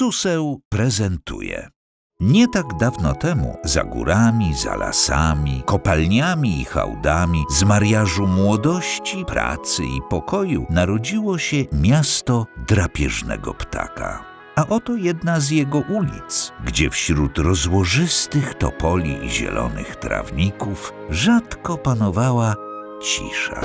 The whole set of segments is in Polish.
Suseł prezentuje. Nie tak dawno temu, za górami, za lasami, kopalniami i hałdami, z mariażu młodości, pracy i pokoju narodziło się miasto drapieżnego ptaka. A oto jedna z jego ulic, gdzie wśród rozłożystych topoli i zielonych trawników rzadko panowała cisza.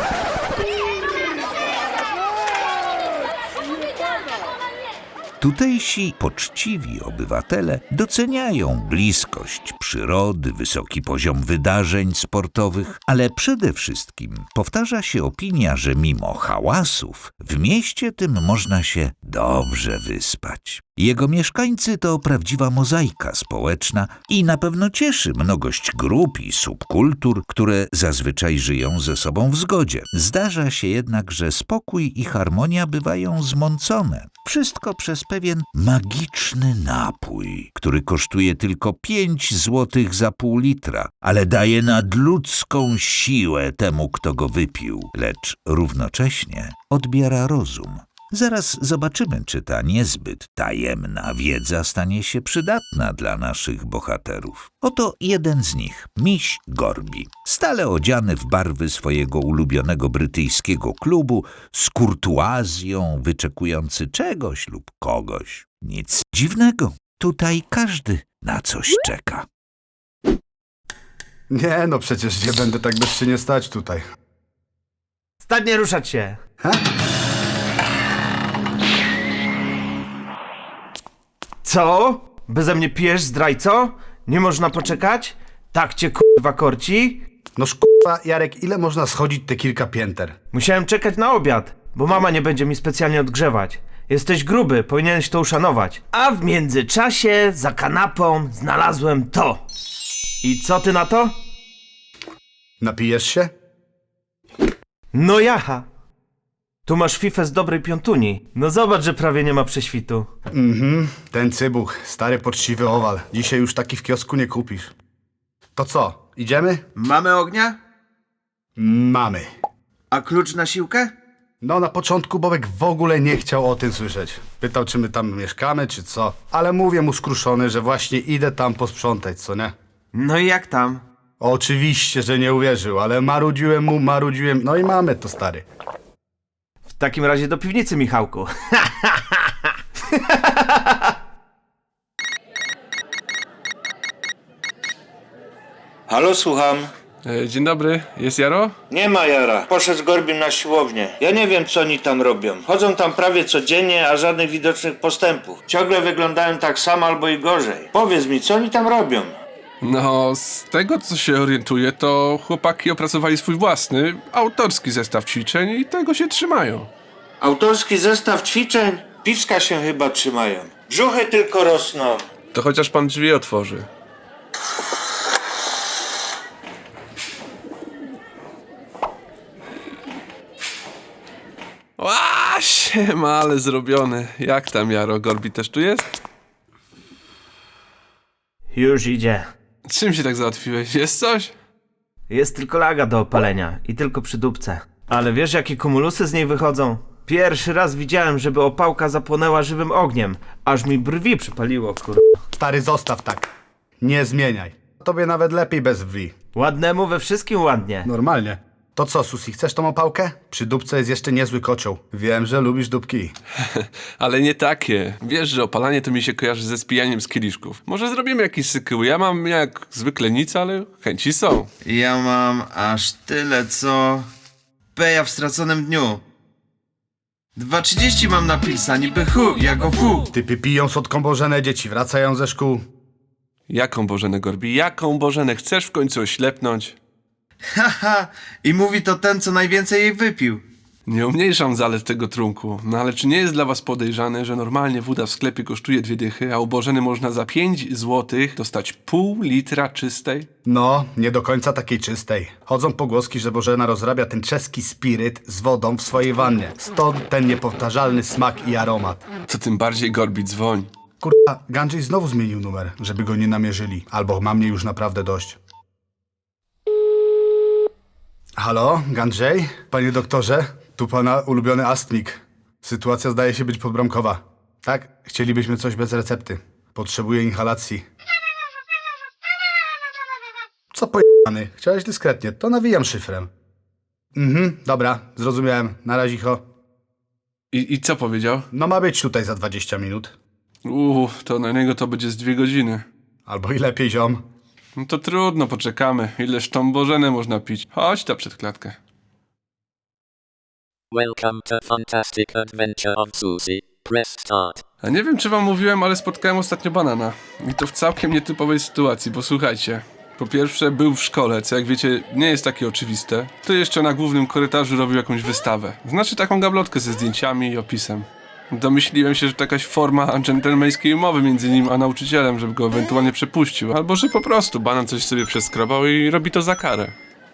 Tutejsi poczciwi obywatele doceniają bliskość przyrody, wysoki poziom wydarzeń sportowych, ale przede wszystkim powtarza się opinia, że mimo hałasów w mieście tym można się dobrze wyspać. Jego mieszkańcy to prawdziwa mozaika społeczna i na pewno cieszy mnogość grup i subkultur, które zazwyczaj żyją ze sobą w zgodzie. Zdarza się jednak, że spokój i harmonia bywają zmącone. Wszystko przez pewien magiczny napój, który kosztuje tylko 5 złotych za pół litra, ale daje nadludzką siłę temu, kto go wypił, lecz równocześnie odbiera rozum. Zaraz zobaczymy, czy ta niezbyt tajemna wiedza stanie się przydatna dla naszych bohaterów. Oto jeden z nich, miś Gorbi, stale odziany w barwy swojego ulubionego brytyjskiego klubu, z kurtuazją, wyczekujący czegoś lub kogoś. Nic dziwnego, tutaj każdy na coś czeka. Nie, no przecież nie będę tak bezczynnie stać tutaj. Stać nie ruszać się. Co? Beze mnie pijesz, zdrajco? Nie można poczekać? Tak cię kurwa korci? No szkoda, Jarek, ile można schodzić te kilka pięter? Musiałem czekać na obiad, bo mama nie będzie mi specjalnie odgrzewać. Jesteś gruby, powinieneś to uszanować. A w międzyczasie za kanapą znalazłem to. I co ty na to? Napijesz się? No jaha. Tu masz fifę z dobrej piątuni. No zobacz, że prawie nie ma prześwitu. Mhm, ten cybuch, stary poczciwy owal. Dzisiaj już taki w kiosku nie kupisz. To co, idziemy? Mamy ognia? Mamy. A klucz na siłkę? No na początku Bobek w ogóle nie chciał o tym słyszeć. Pytał, czy my tam mieszkamy, czy co. Ale mówię mu skruszony, że właśnie idę tam posprzątać, co nie? No i jak tam? Oczywiście, że nie uwierzył, ale marudziłem mu, marudziłem. No i mamy to, stary. W takim razie do piwnicy, Michałku. Halo, słucham. E, Dzień dobry, jest Jaro? Nie ma Jara. Poszedł z Gorbim na siłownię. Ja nie wiem, co oni tam robią. Chodzą tam prawie codziennie, a żadnych widocznych postępów. Ciągle wyglądają tak samo albo i gorzej. Powiedz mi, co oni tam robią? No, z tego co się orientuję, to chłopaki opracowali swój własny, autorski zestaw ćwiczeń i tego się trzymają. Autorski zestaw ćwiczeń? Piwska się chyba trzymają. Brzuchy tylko rosną. To chociaż pan drzwi otworzy. Ła, siema, ale zrobione. Jak tam, Jaro? Gorbi też tu jest? Już idzie. Czym się tak załatwiłeś? Jest coś? Jest tylko laga do opalenia i tylko przy dupce. Ale wiesz, jakie kumulusy z niej wychodzą? Pierwszy raz widziałem, żeby opałka zapłonęła żywym ogniem. Aż mi brwi przypaliło, kur... Stary, zostaw tak. Nie zmieniaj. Tobie nawet lepiej bez wi. Ładnemu we wszystkim ładnie. Normalnie. To co, Susi, chcesz tą opałkę? Przy dupce jest jeszcze niezły kocioł. Wiem, że lubisz dupki. Ale nie takie. Wiesz, że opalanie to mi się kojarzy ze spijaniem z kieliszków. Może zrobimy jakiś sykył. Ja mam jak zwykle nic, ale chęci są. Ja mam aż tyle, co... Peja w straconym dniu. 2.30 mam na pilsa, niby hu, ja go fu. Typy piją słodką bożenę, dzieci wracają ze szkół. Jaką Bożenę Gorbi? Jaką Bożenę? Chcesz w końcu oślepnąć? Haha, i mówi to ten, co najwięcej jej wypił. Nie umniejszam zalet tego trunku, no ale czy nie jest dla was podejrzane, że normalnie woda w sklepie kosztuje dwie dychy, a u Bożeny można za 5 złotych dostać pół litra czystej? No, nie do końca takiej czystej. Chodzą pogłoski, że Bożena rozrabia ten czeski spiryt z wodą w swojej wannie. Stąd ten niepowtarzalny smak i aromat. To tym bardziej Gorbi dzwoń. Kurwa, Gandziej znowu zmienił numer, żeby go nie namierzyli. Albo ma mnie już naprawdę dość. Halo, Gandziej? Panie doktorze, tu pana ulubiony astmik. Sytuacja zdaje się być podbramkowa. Tak, chcielibyśmy coś bez recepty. Potrzebuję inhalacji. Co pojebany? Chciałeś dyskretnie, to nawijam szyfrem. Mhm, dobra, zrozumiałem. Na razie, ho. I, I co powiedział? No ma być tutaj za 20 minut. Uuu, to na niego to będzie z dwie godziny. Albo i lepiej, ziom. No to trudno, poczekamy. Ileż tą bożenę można pić? Chodź ta przed klatkę. Welcome to Fantastic Adventure of Susie. Press start. A nie wiem, czy wam mówiłem, ale spotkałem ostatnio banana. I to w całkiem nietypowej sytuacji, bo słuchajcie. Po pierwsze, był w szkole, co jak wiecie, nie jest takie oczywiste. To jeszcze na głównym korytarzu robił jakąś wystawę. Znaczy taką gablotkę ze zdjęciami i opisem. Domyśliłem się, że to jakaś forma dżentelmeńskiej umowy między nim a nauczycielem, żeby go ewentualnie przepuścił. Albo że po prostu banan coś sobie przeskrobał i robi to za karę.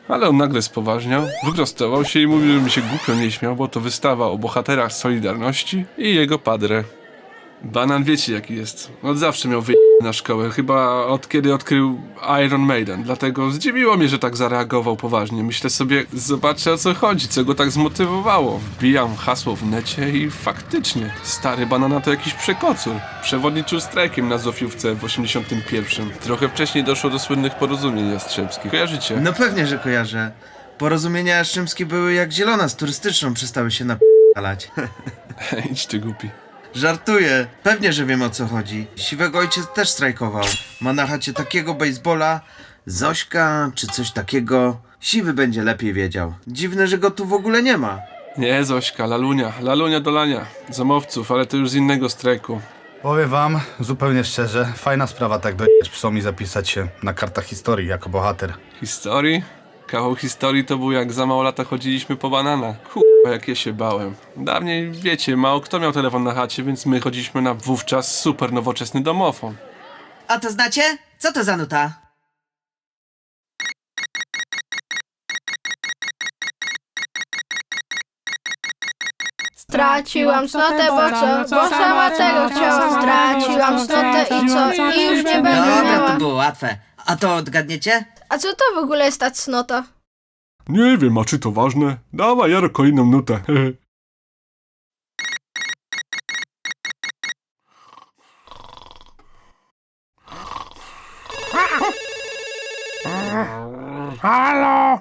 Ale on nagle spoważniał, wyprostował się i mówił, żeby mi się głupio nie śmiał, bo to wystawa o bohaterach Solidarności i jego padre. Banan wiecie jaki jest. Od zawsze miał wyj... na szkołę, chyba od kiedy odkrył Iron Maiden. Dlatego zdziwiło mnie, że tak zareagował poważnie. Myślę sobie, zobaczę o co chodzi, co go tak zmotywowało. Wbijam hasło w necie i faktycznie, stary banana to jakiś przekocur. Przewodniczył strajkiem na Zofiówce w 81. Trochę wcześniej doszło do słynnych porozumień jastrzębskich. Kojarzycie? No pewnie, że kojarzę. Porozumienia jaszczymskie były jak zielona z turystyczną, przestały się napalać. Idź ty głupi. Żartuję. Pewnie, że wiem o co chodzi. Siwego ojciec też strajkował. Ma na chacie takiego baseballa, Zośka czy coś takiego. Siwy będzie lepiej wiedział. Dziwne, że go tu w ogóle nie ma. Nie, Zośka, lalunia, lalunia do lania. Zamowców, ale to już z innego strajku. Powiem wam, zupełnie szczerze, fajna sprawa tak dojść psom i zapisać się na kartach historii jako bohater. Historii? Kawał historii to był jak za mało lata chodziliśmy po banana. Jak ja się bałem. Dawniej, wiecie, mało kto miał telefon na chacie, więc my chodziliśmy na wówczas super nowoczesny domofon. A to znacie? Co to za nuta? Straciłam cnotę, bo co? Bo sama tego chciałam. Straciłam cnotę i co? I już nie będę Dobra, to miała. było łatwe. A to odgadniecie? A co to w ogóle jest ta cnota? Nie wiem, a czy to ważne? Dawaj, Jaro, kolejną nutę. Halo!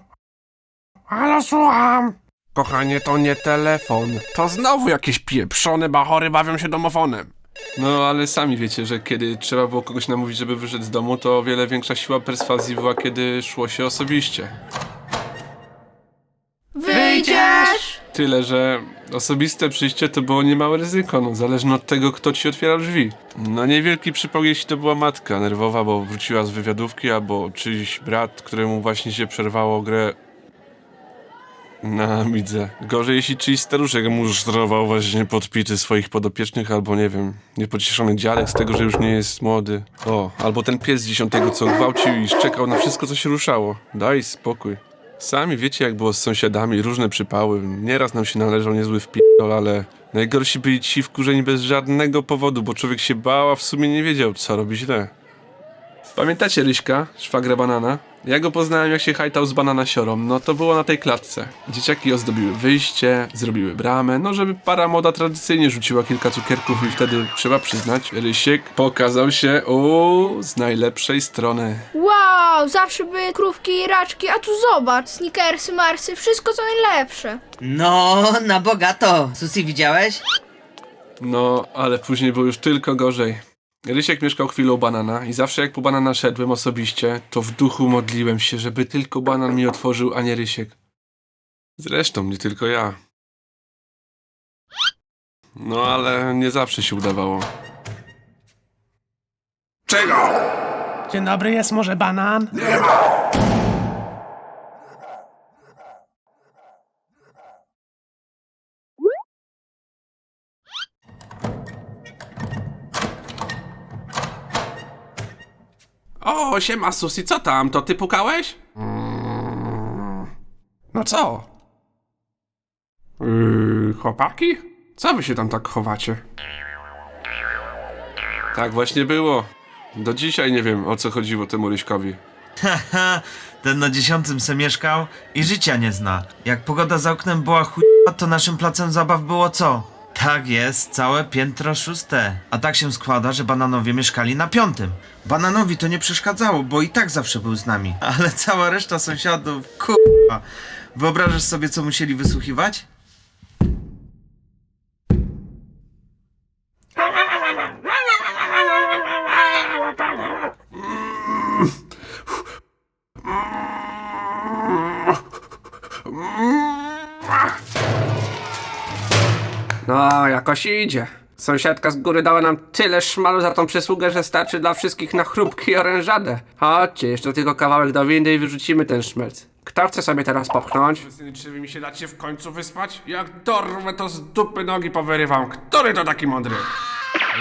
Halo, słucham! Kochanie, to nie telefon. To znowu jakieś pieprzone bachory bawią się domofonem. No, ale sami wiecie, że kiedy trzeba było kogoś namówić, żeby wyszedł z domu, to o wiele większa siła perswazji była, kiedy szło się osobiście. Wyjdziesz! Tyle, że osobiste przyjście to było niemałe ryzyko, no zależne od tego, kto ci otwierał drzwi. No niewielki przypał, jeśli to była matka nerwowa, bo wróciła z wywiadówki, albo czyjś brat, któremu właśnie się przerwało grę na widzę. Gorzej, jeśli czyjś staruszek musztrował właśnie podpity swoich podopiecznych, albo nie wiem, niepocieszony dziadek z tego, że już nie jest młody. O, albo ten pies z dziesiątego, co gwałcił i szczekał na wszystko, co się ruszało. Daj spokój. Sami wiecie, jak było z sąsiadami, różne przypały. Nieraz nam się należał niezły wpierdol, ale najgorsi byli ci wkurzeni bez żadnego powodu, bo człowiek się bał, a w sumie nie wiedział, co robi źle. Pamiętacie Ryśka, szwagrę banana? Ja go poznałem, jak się hajtał z banana siorą. No to było na tej klatce. Dzieciaki ozdobiły wyjście, zrobiły bramę, no żeby para moda tradycyjnie rzuciła kilka cukierków i wtedy, trzeba przyznać, Rysiek pokazał się u z najlepszej strony. Wow, zawsze były krówki i raczki, a tu zobacz. Snickersy, marsy, wszystko co najlepsze. No, na bogato. Susi widziałeś? No, ale później było już tylko gorzej. Rysiek mieszkał chwilą u banana i zawsze jak po banana szedłem osobiście, to w duchu modliłem się, żeby tylko banan mi otworzył, a nie Rysiek. Zresztą nie tylko ja. No ale nie zawsze się udawało. Dzień dobry, jest może banan? O, siema Susi, co tam? To ty pukałeś? No co? Yy, chłopaki? Co wy się tam tak chowacie? Tak właśnie było. Do dzisiaj nie wiem, o co chodziło temu Ryśkowi. Haha, ten na dziesiątym se mieszkał i życia nie zna. Jak pogoda za oknem była chujowa, to naszym placem zabaw było co? Tak jest, całe piętro szóste. A tak się składa, że bananowie mieszkali na piątym. Bananowi to nie przeszkadzało, bo i tak zawsze był z nami. Ale cała reszta sąsiadów, kurwa. Wyobrażasz sobie, co musieli wysłuchiwać? Jakoś idzie. Sąsiadka z góry dała nam tyle szmalu za tą przysługę, że starczy dla wszystkich na chrupki i orężadę. Chodźcie, jeszcze tylko kawałek do windy i wyrzucimy ten szmelc. Kto chce sobie teraz popchnąć? Czy wy mi się dacie w końcu wyspać? Jak dorwę, to z dupy nogi powyrywam. Który to taki mądry?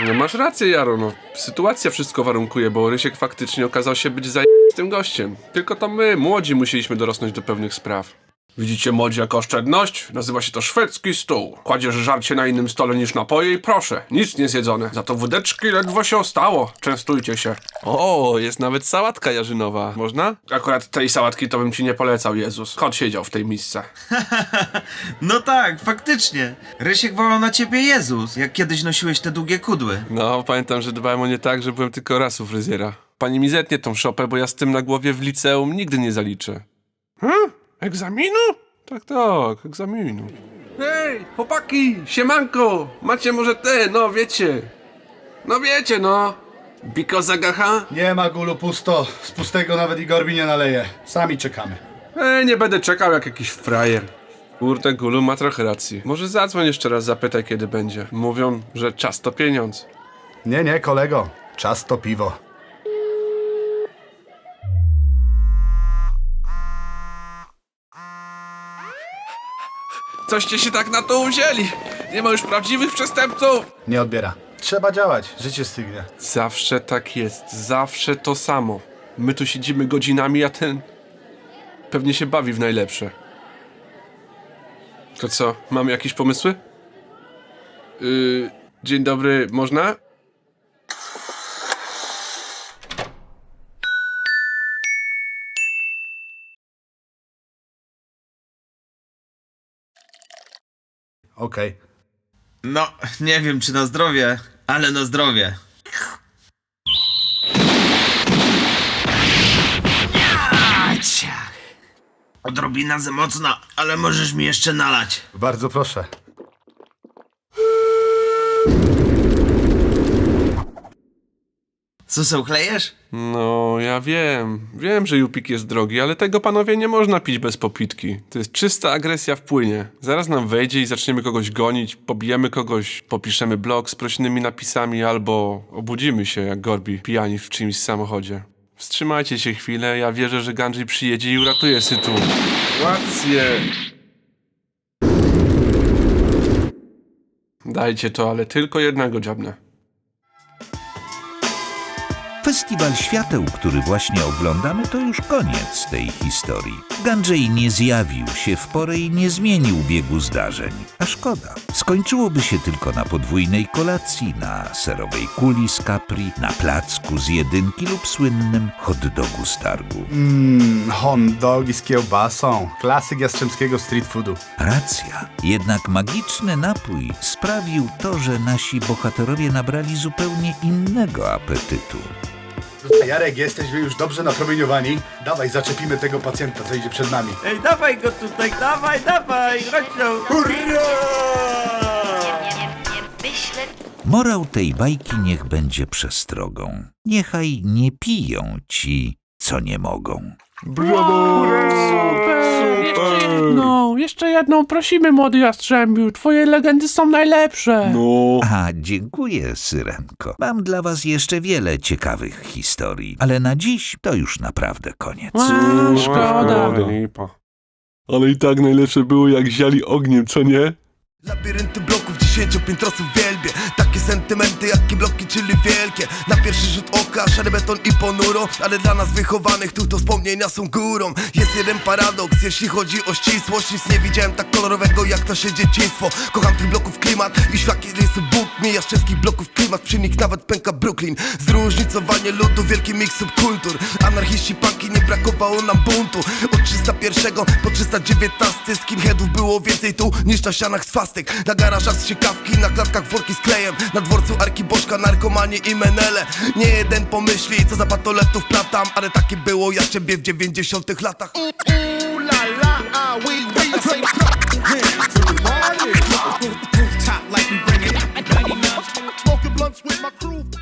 No masz rację, Jaro, no. Sytuacja wszystko warunkuje, bo Rysiek faktycznie okazał się być tym gościem. Tylko to my, młodzi, musieliśmy dorosnąć do pewnych spraw. Widzicie, młodzi, jako oszczędność? Nazywa się to szwedzki stół. Kładziesz żarcie na innym stole niż napoje i proszę, nic nie zjedzone. Za to wódeczki ledwo się ostało. Częstujcie się. O, jest nawet sałatka jarzynowa. Można? Akurat tej sałatki to bym ci nie polecał, Jezus. Kot siedział w tej misce. No tak, faktycznie. Rysiek wołał na ciebie Jezus, jak kiedyś nosiłeś te długie kudły. No, pamiętam, że dbałem o nie tak, że byłem tylko raz u fryzjera. Pani mi zetnie tą szopę, bo ja z tym na głowie w liceum nigdy nie zaliczę. Hmm? Egzaminu? Tak, tak, egzaminu. Hej, chłopaki, siemanko! Macie może te, no wiecie. No wiecie, no. Biko zagacha? Nie ma gulu pusto. Z pustego nawet Igorbi nie naleje. Sami czekamy. Ej, nie będę czekał jak jakiś frajer. Kurde, Gulu ma trochę racji. Może zadzwoń jeszcze raz, zapytaj kiedy będzie. Mówią, że czas to pieniądz. Nie, nie, kolego. Czas to piwo. Coście się tak na to uwzięli? Nie ma już prawdziwych przestępców? Nie odbiera. Trzeba działać. Życie stygnie. Zawsze tak jest, zawsze to samo. My tu siedzimy godzinami, a ten pewnie się bawi w najlepsze. To co, mamy jakieś pomysły? Yy, dzień dobry, można? Okej. No, nie wiem czy na zdrowie, ale na zdrowie. Ciach. Odrobina za mocna, ale możesz mi jeszcze nalać. Bardzo proszę. Suseł chlejesz? No, ja wiem. Wiem, że Jupik jest drogi, ale tego panowie nie można pić bez popitki. To jest czysta agresja w płynie. Zaraz nam wejdzie i zaczniemy kogoś gonić, pobijemy kogoś, popiszemy blog z prośnymi napisami albo obudzimy się jak Gorbi pijani w czyimś samochodzie. Wstrzymajcie się chwilę, ja wierzę, że Gandhi przyjedzie i uratuje sytuację. Dajcie to, ale tylko jednego dziabnę. Festiwal Świateł, który właśnie oglądamy, to już koniec tej historii. Gandziej nie zjawił się w porę i nie zmienił biegu zdarzeń. A szkoda. Skończyłoby się tylko na podwójnej kolacji, na serowej kuli z Capri, na placku z jedynki lub słynnym hot dogu z targu. Mmm, hot dogi z kiełbasą. Klasyk jastrzębskiego street foodu. Racja. Jednak magiczny napój sprawił to, że nasi bohaterowie nabrali zupełnie innego apetytu. Jarek, jesteśmy już dobrze napromieniowani. Dawaj, zaczepimy tego pacjenta, co idzie przed nami. Ej, dawaj go tutaj, dawaj, dawaj, chodź tu. Morał tej bajki niech będzie przestrogą. Niechaj nie piją ci, co nie mogą. Jeszcze jedną, jeszcze jedną, prosimy młody Jastrzębiu, twoje legendy są najlepsze. A, dziękuję, Syrenko. Mam dla was jeszcze wiele ciekawych historii, ale na dziś to już naprawdę koniec. A, szkoda. Ale i tak najlepsze było jak ziali ogniem, co nie? Labirynty bloków, dziesięciopiętrosów wielbie Takie sentymenty jak bloki, czyli wielkie. Na pierwszy rzut oka szary beton i ponuro Ale dla nas wychowanych tu to wspomnienia są górą. Jest jeden paradoks, jeśli chodzi o ścisłość. Nic nie widziałem tak kolorowego jak nasze dzieciństwo. Kocham tych bloków klimat i świat kiedy jest Bóg mi. Jastrzębskich bloków klimat, przy nich nawet pęka Brooklyn. Zróżnicowanie ludu, wielki miks subkultur. Anarchiści, punki, nie brakowało nam buntu. Od 301 po 319 skinheadów było więcej tu niż na ścianach swastek Na garażach się kawki, na klatkach worki z klejem. Na na dworcu Arki Bożka, narkomanie i menele Nie jeden pomyśli, co za patoletów platam Ale takie było ja ciebie w dziewięćdziesiątych latach we. Smoking blunts with my crew.